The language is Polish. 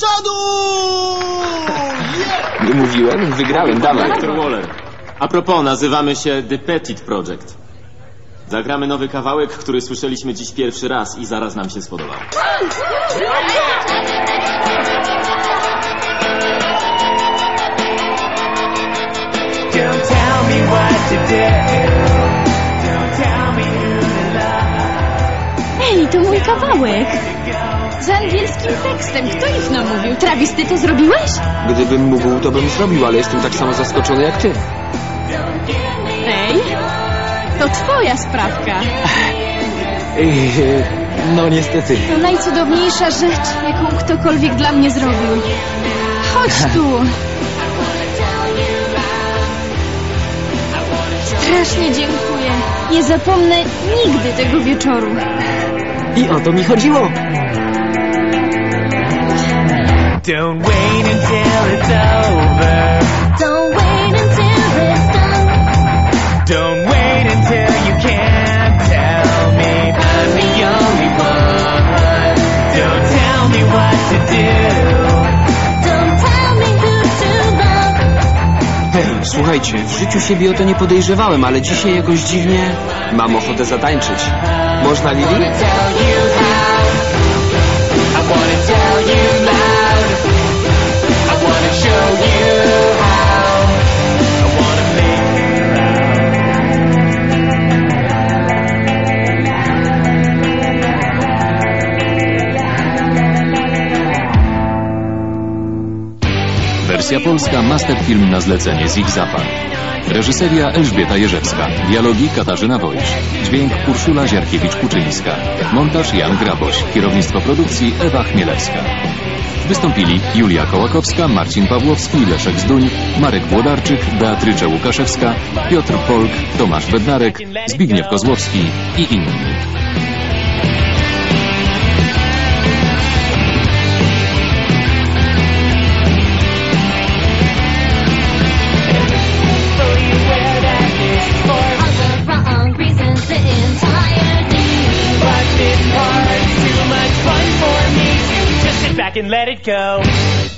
przodu! Yeah! Nie mówiłem? Wygrałem, dawaj. Dr. Waller. A propos, nazywamy się The Petit Project. Zagramy nowy kawałek, który słyszeliśmy dziś pierwszy raz i zaraz nam się spodobał. Don't tell me what to do. Mój kawałek. Z angielskim tekstem. Kto ich namówił? Travis, ty to zrobiłeś? Gdybym mógł, to bym zrobił, ale jestem tak samo zaskoczony jak ty. Ej, to twoja sprawka. Ej, no niestety. To najcudowniejsza rzecz, jaką ktokolwiek dla mnie zrobił. Chodź tu. Strasznie dziękuję. Nie zapomnę nigdy tego wieczoru. I o to mi chodziło. Don't wait until it's over. Słuchajcie, w życiu siebie o to nie podejrzewałem, ale dzisiaj jakoś dziwnie mam ochotę zatańczyć. Można, Lili? Wersja polska Masterfilm na zlecenie Zigzapa. Reżyseria Elżbieta Jerzewska. Dialogi Katarzyna Wojsz. Dźwięk Urszula Ziarkiewicz-Kuczyńska. Montaż Jan Graboś. Kierownictwo produkcji Ewa Chmielewska. Wystąpili Julia Kołakowska, Marcin Pawłowski, Leszek Zduń, Marek Włodarczyk, Beatrycze Łukaszewska, Piotr Polk, Tomasz Bednarek, Zbigniew Kozłowski i inni. Back and let it go.